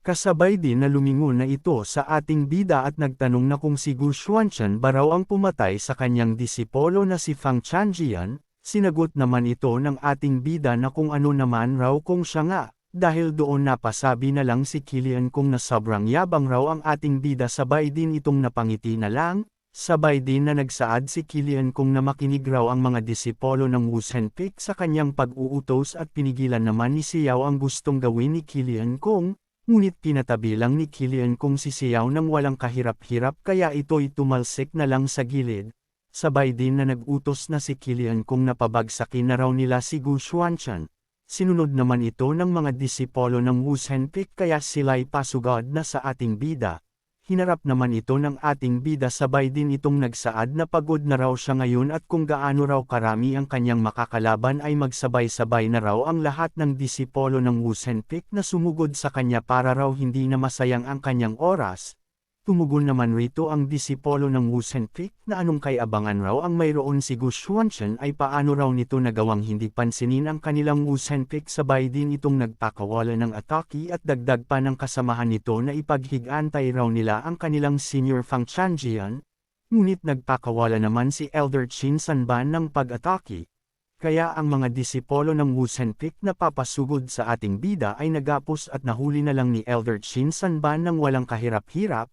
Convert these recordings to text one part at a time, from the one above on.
Kasabay din na lumingon na ito sa ating bida at nagtanong na kung si Gu Xuanchen ba raw ang pumatay sa kanyang disipolo na si Fang Chanjian, sinagot naman ito ng ating bida na kung ano naman raw kung siya nga, dahil doon napasabi na lang si Kilian kung na sobrang yabang raw ang ating bida sabay din itong napangiti na lang, sabay din na nagsaad si Kilian kung na makinig raw ang mga disipolo ng Wu Senpik sa kanyang pag-uutos at pinigilan naman ni Xiao ang gustong gawin ni Kilian kung, Ngunit pinatabi lang ni Kilian kung sisiyaw ng walang kahirap-hirap kaya ito'y tumalsik na lang sa gilid. Sabay din na nag-utos na si Kilian kung napabagsakin na raw nila si Gu Xuanchan. Sinunod naman ito ng mga disipolo ng Wu Senpik kaya sila'y pasugod na sa ating bida. Hinarap naman ito ng ating bida sabay din itong nagsaad na pagod na raw siya ngayon at kung gaano raw karami ang kanyang makakalaban ay magsabay-sabay na raw ang lahat ng disipolo ng Wu Senpik na sumugod sa kanya para raw hindi na masayang ang kanyang oras. Tumugon naman rito ang disipolo ng Wu Senpik na anong kay abangan raw ang mayroon si Gu Xuanchen ay paano raw nito nagawang hindi pansinin ang kanilang Wu Senpik sabay din itong nagpakawala ng atake at dagdag pa ng kasamahan nito na ipaghigantay raw nila ang kanilang senior Fang Chanjian, ngunit nagpakawala naman si Elder Chin Sanban ng pag-atake. Kaya ang mga disipolo ng Wu Senpik na papasugod sa ating bida ay nagapos at nahuli na lang ni Elder Chin Sanban ng walang kahirap-hirap,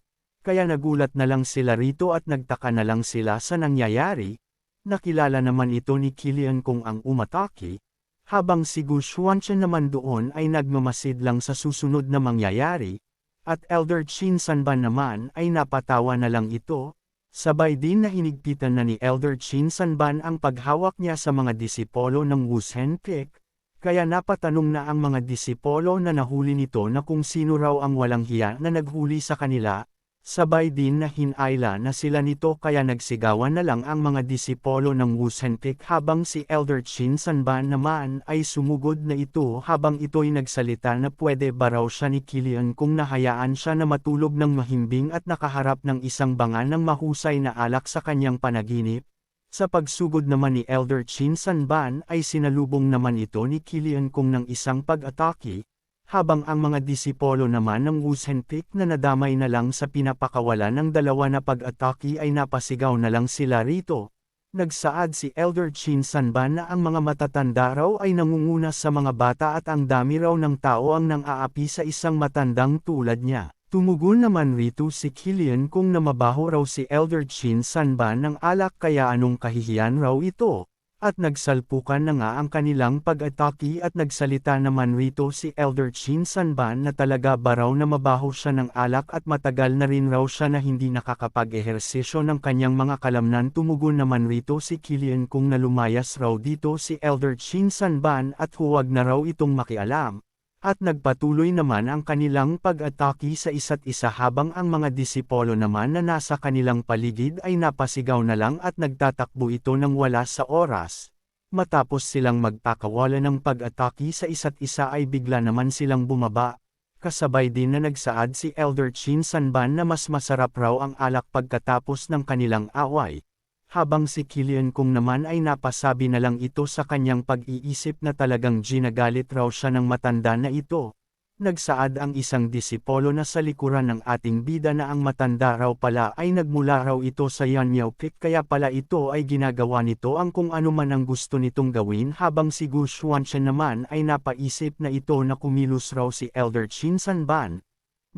kaya nagulat na lang sila rito at nagtaka na lang sila sa nangyayari, nakilala naman ito ni Kilian kung ang umatake, habang si Gu Xuanchen naman doon ay nagmamasid lang sa susunod na mangyayari, at Elder Chin Sanban naman ay napatawa na lang ito, sabay din na hinigpitan na ni Elder Chin Sanban ang paghawak niya sa mga disipolo ng Wu Senpik, kaya napatanong na ang mga disipolo na nahuli nito na kung sino raw ang walang hiya na naghuli sa kanila, Sabay din na hinayla na sila nito kaya nagsigawan na lang ang mga disipolo ng Wu Senpik habang si Elder Chin Sanban naman ay sumugod na ito habang ito'y nagsalita na pwede ba raw siya ni Kilian kung nahayaan siya na matulog ng mahimbing at nakaharap ng isang banga ng mahusay na alak sa kanyang panaginip. Sa pagsugod naman ni Elder Chin Sanban ay sinalubong naman ito ni Kilian kung ng isang pag-atake, habang ang mga disipolo naman ng Wu Senpik na nadamay na lang sa pinapakawala ng dalawa na pag-atake ay napasigaw na lang sila rito. Nagsaad si Elder Chin Sanban na ang mga matatanda raw ay nangunguna sa mga bata at ang dami raw ng tao ang nang-aapi sa isang matandang tulad niya. Tumugon naman rito si Kilian kung namabaho raw si Elder Chin Sanban ng alak kaya anong kahihiyan raw ito. At nagsalpukan na nga ang kanilang pag-atake at nagsalita naman rito si Elder Chin Sanban na talaga ba raw na mabaho siya ng alak at matagal na rin raw siya na hindi nakakapag-ehersisyo ng kanyang mga kalamnan tumugon naman rito si Kilian kung nalumayas raw dito si Elder Chin Sanban at huwag na raw itong makialam. At nagpatuloy naman ang kanilang pag-atake sa isa't isa habang ang mga disipolo naman na nasa kanilang paligid ay napasigaw na lang at nagtatakbo ito ng wala sa oras. Matapos silang magpakawala ng pag-atake sa isa't isa ay bigla naman silang bumaba. Kasabay din na nagsaad si Elder Chin Sanban na mas masarap raw ang alak pagkatapos ng kanilang away habang si Kilian kung naman ay napasabi na lang ito sa kanyang pag-iisip na talagang ginagalit raw siya ng matanda na ito. Nagsaad ang isang disipolo na sa likuran ng ating bida na ang matanda raw pala ay nagmula raw ito sa Yan Pik kaya pala ito ay ginagawa nito ang kung ano man ang gusto nitong gawin habang si Gu Xuanchen naman ay napaisip na ito na kumilos raw si Elder Chin Sanban,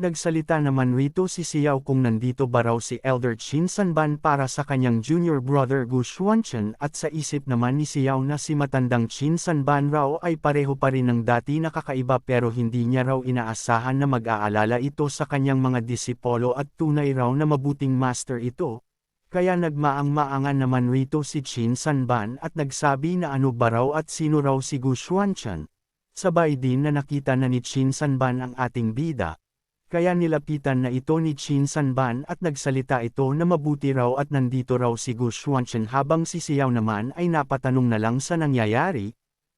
Nagsalita naman rito si Xiao kung nandito ba raw si Elder Chin Sanban para sa kanyang junior brother Gu Xuanchen at sa isip naman ni Xiao na si matandang Chin Sanban raw ay pareho pa rin ng dati nakakaiba pero hindi niya raw inaasahan na mag-aalala ito sa kanyang mga disipolo at tunay raw na mabuting master ito. Kaya nagmaang-maangan naman rito si Chin Sanban at nagsabi na ano ba raw at sino raw si Gu Xuanchen. Sabay din na nakita na ni Chin Sanban ang ating bida, kaya nilapitan na ito ni Chin Sanban at nagsalita ito na mabuti raw at nandito raw si Gu Xuanchen habang si Xiao naman ay napatanong na lang sa nangyayari.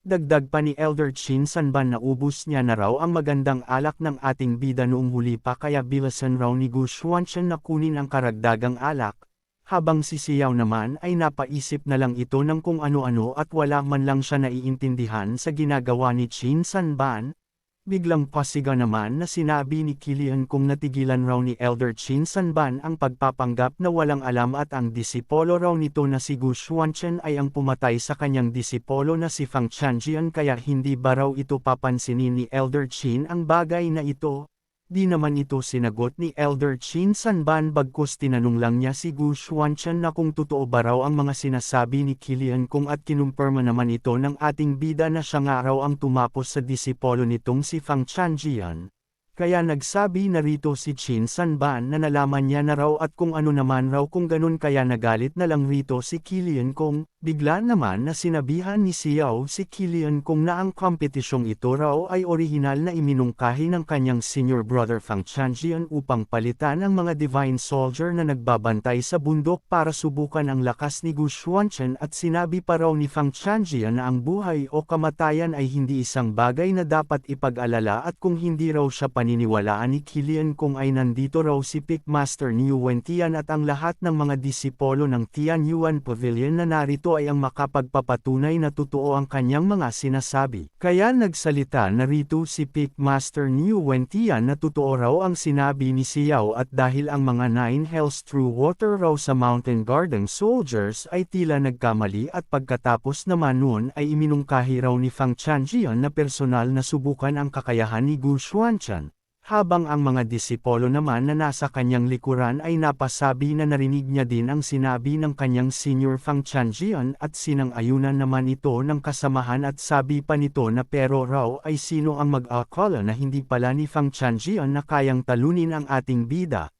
Dagdag pa ni Elder Chin Sanban na ubus niya na raw ang magandang alak ng ating bida noong huli pa kaya bilasan raw ni Gu Xuanchen na kunin ang karagdagang alak. Habang si Xiao naman ay napaisip na lang ito ng kung ano-ano at wala man lang siya naiintindihan sa ginagawa ni Chin Sanban, Biglang pasiga naman na sinabi ni Killian kung natigilan raw ni Elder Chin Sanban ang pagpapanggap na walang alam at ang disipolo raw nito na si Gu Xuanchen ay ang pumatay sa kanyang disipolo na si Fang Chanjian kaya hindi ba raw ito papansinin ni Elder Chin ang bagay na ito, Di naman ito sinagot ni Elder Chin Sanban bagkus tinanong lang niya si Gu Xuanchen na kung totoo ba raw ang mga sinasabi ni Kilian kung at kinumpirma naman ito ng ating bida na siya nga raw ang tumapos sa disipolo nitong si Fang Chanjian. Kaya nagsabi na rito si Chin Sanban na nalaman niya na raw at kung ano naman raw kung ganun kaya nagalit na lang rito si Kilian kung, bigla naman na sinabihan ni Xiao si Kilian kung na ang kompetisyong ito raw ay orihinal na iminungkahi ng kanyang senior brother Fang Chanjian upang palitan ang mga divine soldier na nagbabantay sa bundok para subukan ang lakas ni Gu Xuanchen at sinabi pa raw ni Fang Chanjian na ang buhay o kamatayan ay hindi isang bagay na dapat ipag-alala at kung hindi raw siya paniniwalaan ni Kilian kung ay nandito raw si Pickmaster Niu Wentian at ang lahat ng mga disipolo ng Tian Yuan Pavilion na narito ay ang makapagpapatunay na totoo ang kanyang mga sinasabi. Kaya nagsalita na rito si Pickmaster Niu Wentian na totoo raw ang sinabi ni Xiao at dahil ang mga Nine Hells True Water raw sa Mountain Garden Soldiers ay tila nagkamali at pagkatapos naman noon ay iminungkahi raw ni Fang Chanjian na personal na subukan ang kakayahan ni Gu Xuanchan. Habang ang mga disipolo naman na nasa kanyang likuran ay napasabi na narinig niya din ang sinabi ng kanyang senior Fang Chanjian at sinang-ayunan naman ito ng kasamahan at sabi pa nito na pero raw ay sino ang mag-akala na hindi pala ni Fang Chanjian na kayang talunin ang ating bida.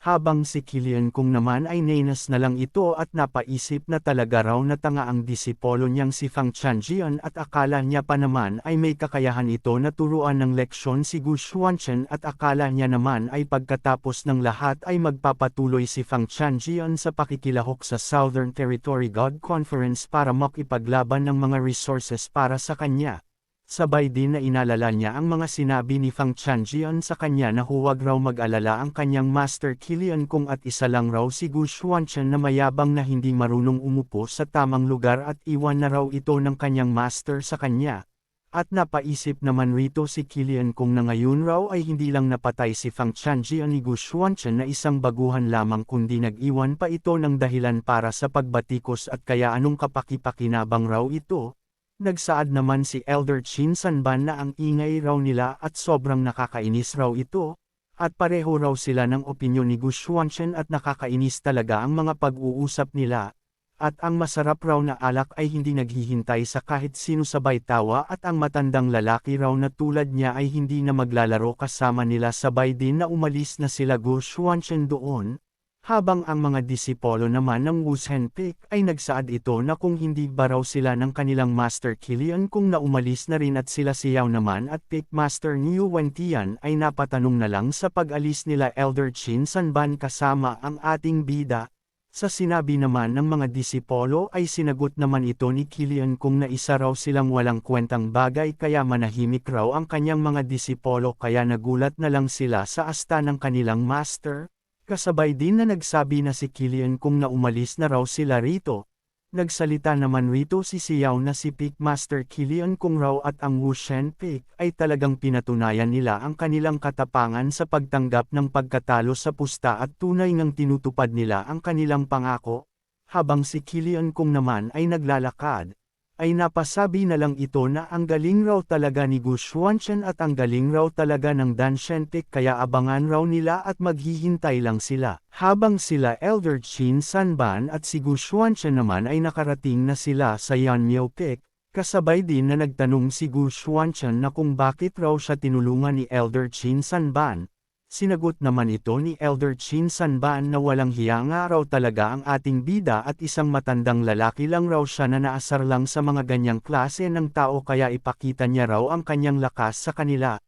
Habang si Kilian kung naman ay nenas na lang ito at napaisip na talaga raw na tanga ang disipolo niyang si Fang Chanjian at akala niya pa naman ay may kakayahan ito na turuan ng leksyon si Gu Xuanchen at akala niya naman ay pagkatapos ng lahat ay magpapatuloy si Fang Chanjian sa pakikilahok sa Southern Territory God Conference para makipaglaban ng mga resources para sa kanya. Sabay din na inalala niya ang mga sinabi ni Fang Chanjian sa kanya na huwag raw mag-alala ang kanyang master Kilian kung at isa lang raw si Gu Xuanchen na mayabang na hindi marunong umupo sa tamang lugar at iwan na raw ito ng kanyang master sa kanya. At napaisip naman rito si Kilian kung na ngayon raw ay hindi lang napatay si Fang Chanjian ni Gu Xuanchen na isang baguhan lamang kundi nag-iwan pa ito ng dahilan para sa pagbatikos at kaya anong kapakipakinabang raw ito, Nagsaad naman si Elder Chin Sanban na ang ingay raw nila at sobrang nakakainis raw ito, at pareho raw sila ng opinyon ni Gu Xuanchen at nakakainis talaga ang mga pag-uusap nila, at ang masarap raw na alak ay hindi naghihintay sa kahit sino sabay tawa at ang matandang lalaki raw na tulad niya ay hindi na maglalaro kasama nila sabay din na umalis na sila Gu Xuanchen doon, habang ang mga disipolo naman ng Wushenpik ay nagsaad ito na kung hindi ba raw sila ng kanilang Master Kilian kung naumalis na rin at sila siyaw naman at Pick Master Niu Wentian ay napatanong na lang sa pag-alis nila Elder Chin Sanban kasama ang ating bida. Sa sinabi naman ng mga disipolo ay sinagot naman ito ni Kilian kung na isa raw silang walang kwentang bagay kaya manahimik raw ang kanyang mga disipolo kaya nagulat na lang sila sa asta ng kanilang master. Kasabay din na nagsabi na si Killian kung naumalis na raw sila rito. Nagsalita naman rito si Xiao na si Pickmaster Killian kung raw at ang Wu Shen Pick ay talagang pinatunayan nila ang kanilang katapangan sa pagtanggap ng pagkatalo sa pusta at tunay ngang tinutupad nila ang kanilang pangako. Habang si Killian kung naman ay naglalakad, ay napasabi na lang ito na ang galing raw talaga ni Gu Xuanchen at ang galing raw talaga ng Dan Shentek kaya abangan raw nila at maghihintay lang sila. Habang sila Elder Chin Sanban at si Gu Xuanchen naman ay nakarating na sila sa Yan Miao Pik, kasabay din na nagtanong si Gu Xuanchen na kung bakit raw siya tinulungan ni Elder Chin Sanban, Sinagot naman ito ni Elder Chin Sanban na walang hiya nga raw talaga ang ating bida at isang matandang lalaki lang raw siya na naasar lang sa mga ganyang klase ng tao kaya ipakita niya raw ang kanyang lakas sa kanila.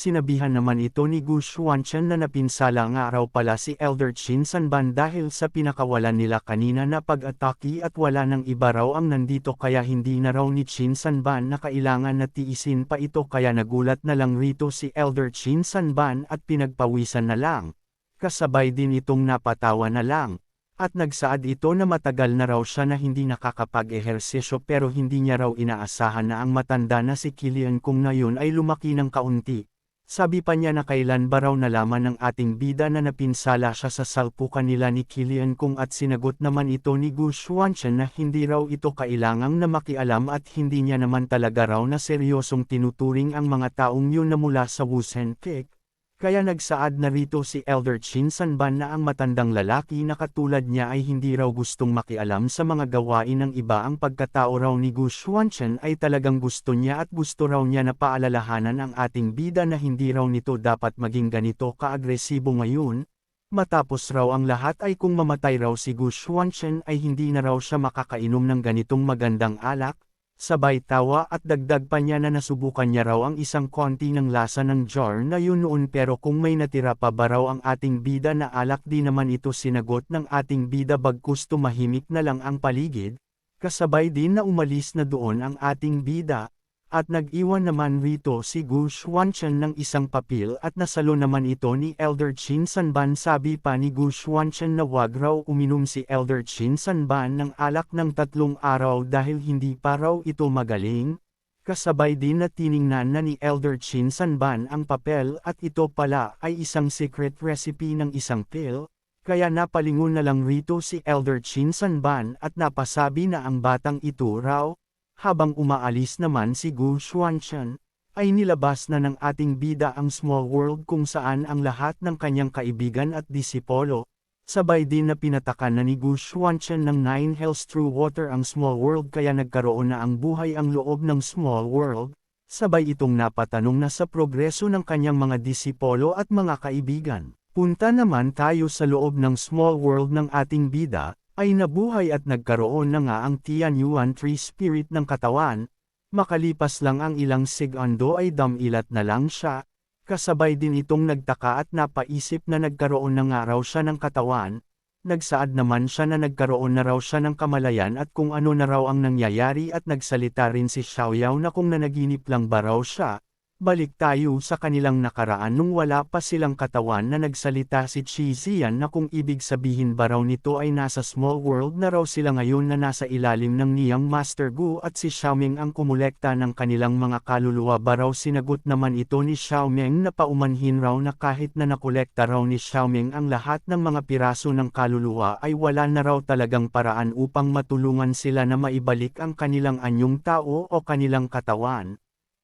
Sinabihan naman ito ni Gu Xuanchen na napinsala nga raw pala si Elder Chin Sanban dahil sa pinakawalan nila kanina na pag-ataki at wala nang iba raw ang nandito kaya hindi na raw ni Chin Sanban na kailangan na tiisin pa ito kaya nagulat na lang rito si Elder Chin Sanban at pinagpawisan na lang. Kasabay din itong napatawa na lang. At nagsaad ito na matagal na raw siya na hindi nakakapag-ehersisyo pero hindi niya raw inaasahan na ang matanda na si Killian kung ngayon ay lumaki ng kaunti. Sabi pa niya na kailan ba raw nalaman ng ating bida na napinsala siya sa salpukan nila ni Killian kung at sinagot naman ito ni Gu Xuanchen na hindi raw ito kailangang na makialam at hindi niya naman talaga raw na seryosong tinuturing ang mga taong yun na mula sa Wusen Cake. Kaya nagsaad na rito si Elder Chin Sanban na ang matandang lalaki na katulad niya ay hindi raw gustong makialam sa mga gawain ng iba ang pagkatao raw ni Gu Xuanchen ay talagang gusto niya at gusto raw niya na paalalahanan ang ating bida na hindi raw nito dapat maging ganito kaagresibo ngayon. Matapos raw ang lahat ay kung mamatay raw si Gu Xuanchen ay hindi na raw siya makakainom ng ganitong magandang alak, Sabay tawa at dagdag pa niya na nasubukan niya raw ang isang konti ng lasa ng jar na yun noon pero kung may natira pa ba raw ang ating bida na alak di naman ito sinagot ng ating bida bagkus tumahimik na lang ang paligid, kasabay din na umalis na doon ang ating bida, at nag-iwan naman rito si Gu Xuanchen ng isang papel at nasalo naman ito ni Elder Chin Sanban sabi pa ni Gu Xuanchen na wag raw uminom si Elder Chin Sanban ng alak ng tatlong araw dahil hindi pa raw ito magaling. Kasabay din na tiningnan na ni Elder Chin Sanban ang papel at ito pala ay isang secret recipe ng isang pill, kaya napalingon na lang rito si Elder Chin Sanban at napasabi na ang batang ito raw, habang umaalis naman si Gu Xuanchen, ay nilabas na ng ating bida ang small world kung saan ang lahat ng kanyang kaibigan at disipolo, sabay din na pinatakan na ni Gu Xuanchen ng Nine Hells Through Water ang small world kaya nagkaroon na ang buhay ang loob ng small world, sabay itong napatanong na sa progreso ng kanyang mga disipolo at mga kaibigan. Punta naman tayo sa loob ng small world ng ating bida, ay nabuhay at nagkaroon na nga ang Tianyuan Tree Spirit ng katawan, makalipas lang ang ilang segundo ay damilat na lang siya, kasabay din itong nagtaka at napaisip na nagkaroon na nga raw siya ng katawan, nagsaad naman siya na nagkaroon na raw siya ng kamalayan at kung ano na raw ang nangyayari at nagsalita rin si Xiaoyao na kung nanaginip lang ba raw siya, Balik tayo sa kanilang nakaraan nung wala pa silang katawan na nagsalita si Chi Zian na kung ibig sabihin ba raw nito ay nasa small world na raw sila ngayon na nasa ilalim ng niyang Master Gu at si Xiaoming ang kumulekta ng kanilang mga kaluluwa ba raw sinagot naman ito ni Xiaoming na paumanhin raw na kahit na nakolekta raw ni Xiaoming ang lahat ng mga piraso ng kaluluwa ay wala na raw talagang paraan upang matulungan sila na maibalik ang kanilang anyong tao o kanilang katawan.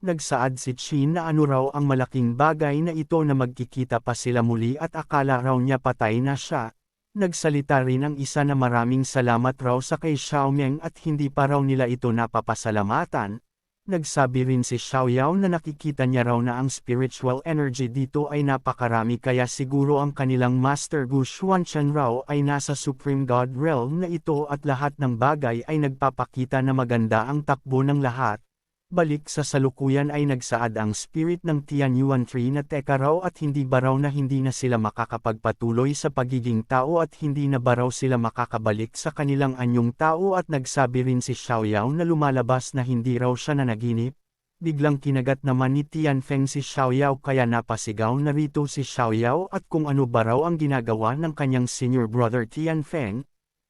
Nagsaad si Chin na ano raw ang malaking bagay na ito na magkikita pa sila muli at akala raw niya patay na siya. Nagsalita rin ang isa na maraming salamat raw sa kay Xiaomeng at hindi pa raw nila ito napapasalamatan. Nagsabi rin si Xiaoyao na nakikita niya raw na ang spiritual energy dito ay napakarami kaya siguro ang kanilang Master Gu Xuanshan raw ay nasa Supreme God Realm na ito at lahat ng bagay ay nagpapakita na maganda ang takbo ng lahat. Balik sa salukuyan ay nagsaad ang spirit ng Tianyuan Tree na teka raw at hindi ba raw na hindi na sila makakapagpatuloy sa pagiging tao at hindi na ba raw sila makakabalik sa kanilang anyong tao at nagsabi rin si Xiaoyao na lumalabas na hindi raw siya na naginip. Biglang kinagat naman ni Tianfeng si Xiaoyao kaya napasigaw na rito si Xiaoyao at kung ano ba raw ang ginagawa ng kanyang senior brother Tianfeng,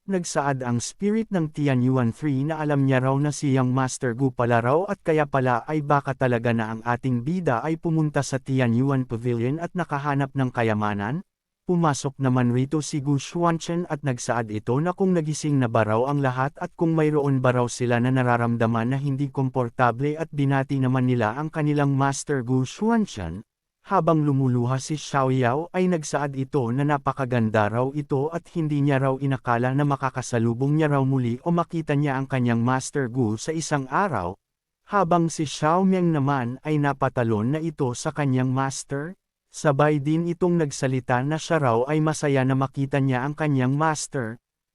Nagsaad ang spirit ng Tianyuan 3 na alam niya raw na siyang Master Gu pala raw at kaya pala ay baka talaga na ang ating bida ay pumunta sa Tianyuan Pavilion at nakahanap ng kayamanan? Pumasok naman rito si Gu Xuanchen at nagsaad ito na kung nagising na ba raw ang lahat at kung mayroon ba raw sila na nararamdaman na hindi komportable at binati naman nila ang kanilang Master Gu Xuanchen, habang lumuluha si Xiaoyao ay nagsaad ito na napakaganda raw ito at hindi niya raw inakala na makakasalubong niya raw muli o makita niya ang kanyang Master Gu sa isang araw, habang si Xiaomiang naman ay napatalon na ito sa kanyang Master, sabay din itong nagsalita na siya raw ay masaya na makita niya ang kanyang Master,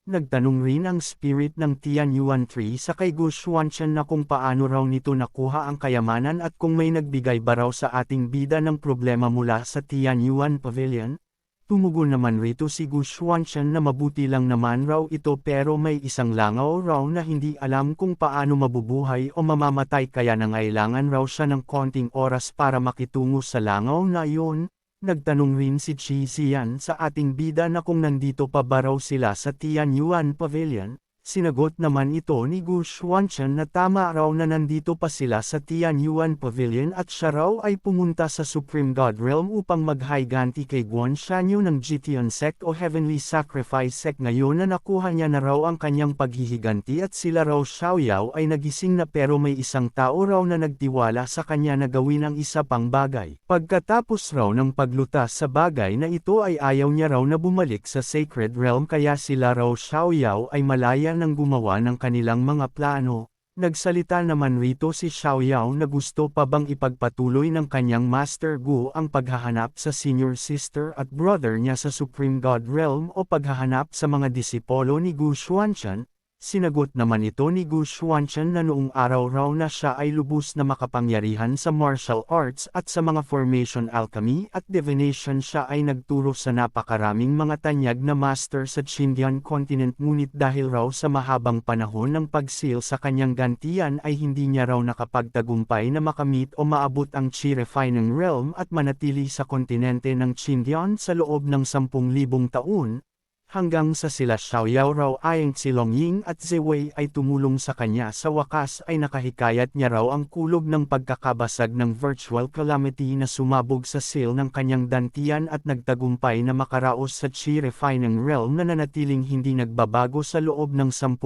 Nagtanong rin ang spirit ng Tianyuan Tree sa kay Gu Xuanchen na kung paano raw nito nakuha ang kayamanan at kung may nagbigay ba raw sa ating bida ng problema mula sa Tianyuan Pavilion. Tumugon naman rito si Gu Xuanchen na mabuti lang naman raw ito pero may isang langaw raw na hindi alam kung paano mabubuhay o mamamatay kaya nangailangan raw siya ng konting oras para makitungo sa langaw na iyon. Nagtanong rin si Chi Xian sa ating bida na kung nandito pa ba raw sila sa Tianyuan Pavilion, Sinagot naman ito ni Gu Xuanchen na tama raw na nandito pa sila sa Tianyuan Pavilion at siya raw ay pumunta sa Supreme God Realm upang maghaiganti kay Guan Shanyu ng Jitian Sect o Heavenly Sacrifice Sect ngayon na nakuha niya na raw ang kanyang paghihiganti at sila raw Xiaoyao ay nagising na pero may isang tao raw na nagtiwala sa kanya na gawin ang isa pang bagay. Pagkatapos raw ng paglutas sa bagay na ito ay ayaw niya raw na bumalik sa Sacred Realm kaya sila raw Xiaoyao ay malaya nang gumawa ng kanilang mga plano. Nagsalita naman rito si Xiaoyao na gusto pa bang ipagpatuloy ng kanyang Master Gu ang paghahanap sa senior sister at brother niya sa Supreme God Realm o paghahanap sa mga disipolo ni Gu Xuanchen, Sinagot naman ito ni Gu Xuanchen na noong araw raw na siya ay lubos na makapangyarihan sa martial arts at sa mga formation alchemy at divination siya ay nagturo sa napakaraming mga tanyag na master sa Chindian continent. Ngunit dahil raw sa mahabang panahon ng pagsil sa kanyang gantian ay hindi niya raw nakapagtagumpay na makamit o maabot ang Chi refining realm at manatili sa kontinente ng Chindian sa loob ng 10,000 taon, hanggang sa sila Xiaoyao raw ayang si Longying at Ziwei ay tumulong sa kanya sa wakas ay nakahikayat niya raw ang kulog ng pagkakabasag ng virtual calamity na sumabog sa seal ng kanyang dantian at nagtagumpay na makaraos sa chi refining realm na nanatiling hindi nagbabago sa loob ng 10,000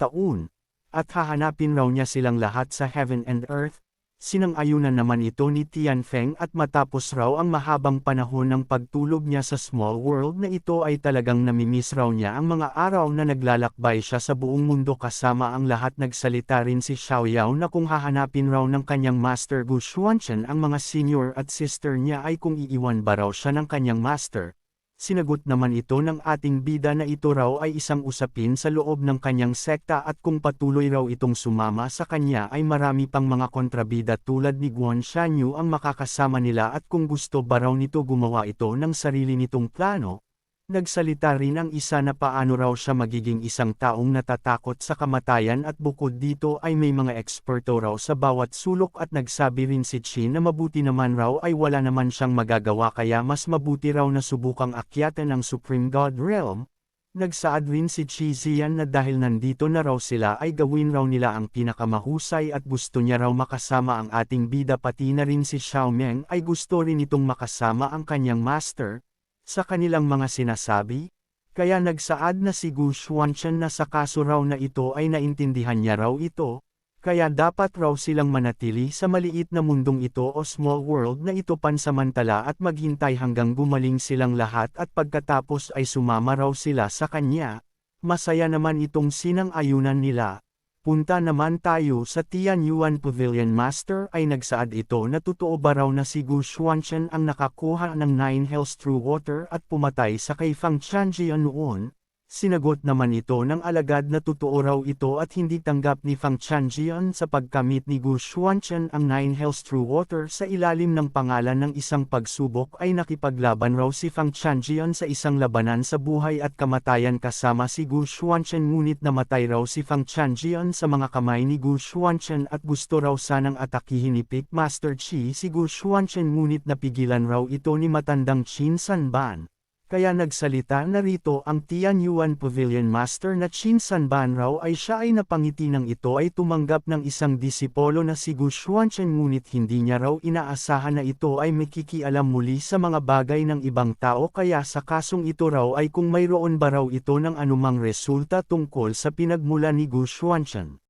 taon. At hahanapin raw niya silang lahat sa heaven and earth, Sinang-ayunan naman ito ni Tianfeng at matapos raw ang mahabang panahon ng pagtulog niya sa small world na ito ay talagang namimiss raw niya ang mga araw na naglalakbay siya sa buong mundo kasama ang lahat nagsalita rin si Xiaoyao na kung hahanapin raw ng kanyang master Gu Xuanchen ang mga senior at sister niya ay kung iiwan ba raw siya ng kanyang master. Sinagot naman ito ng ating bida na ito raw ay isang usapin sa loob ng kanyang sekta at kung patuloy raw itong sumama sa kanya ay marami pang mga kontrabida tulad ni Guan Shanyu ang makakasama nila at kung gusto ba raw nito gumawa ito ng sarili nitong plano, Nagsalita rin ang isa na paano raw siya magiging isang taong natatakot sa kamatayan at bukod dito ay may mga eksperto raw sa bawat sulok at nagsabi rin si Chin na mabuti naman raw ay wala naman siyang magagawa kaya mas mabuti raw na subukang akyatan ang Supreme God Realm. Nagsaad rin si Chi Zian na dahil nandito na raw sila ay gawin raw nila ang pinakamahusay at gusto niya raw makasama ang ating bida pati na rin si Xiao Meng ay gusto rin itong makasama ang kanyang master, sa kanilang mga sinasabi, kaya nagsaad na si Gu Xuanchen na sa kaso raw na ito ay naintindihan niya raw ito, kaya dapat raw silang manatili sa maliit na mundong ito o small world na ito pansamantala at maghintay hanggang gumaling silang lahat at pagkatapos ay sumama raw sila sa kanya. Masaya naman itong sinang-ayunan nila, Punta naman tayo sa Tianyuan Pavilion Master ay nagsaad ito na totoo ba raw na si Gu Xuanchen ang nakakuha ng Nine Hells True Water at pumatay sa kay Fang Chanjian noon, Sinagot naman ito ng alagad na totoo raw ito at hindi tanggap ni Fang Chanjian sa pagkamit ni Gu Xuanchen ang Nine Hells True Water sa ilalim ng pangalan ng isang pagsubok ay nakipaglaban raw si Fang Chanjian sa isang labanan sa buhay at kamatayan kasama si Gu Xuanchen ngunit namatay raw si Fang Chanjian sa mga kamay ni Gu Xuanchen at gusto raw sanang atakihin ni Pick Master Chi si Gu Xuanchen ngunit napigilan raw ito ni matandang Qin Sanban. Kaya nagsalita na rito ang Tianyuan Pavilion Master na Chin Sanban raw ay siya ay napangiti ng ito ay tumanggap ng isang disipolo na si Gu Xuanchen ngunit hindi niya raw inaasahan na ito ay makikialam muli sa mga bagay ng ibang tao kaya sa kasong ito raw ay kung mayroon ba raw ito ng anumang resulta tungkol sa pinagmula ni Gu Xuanchen.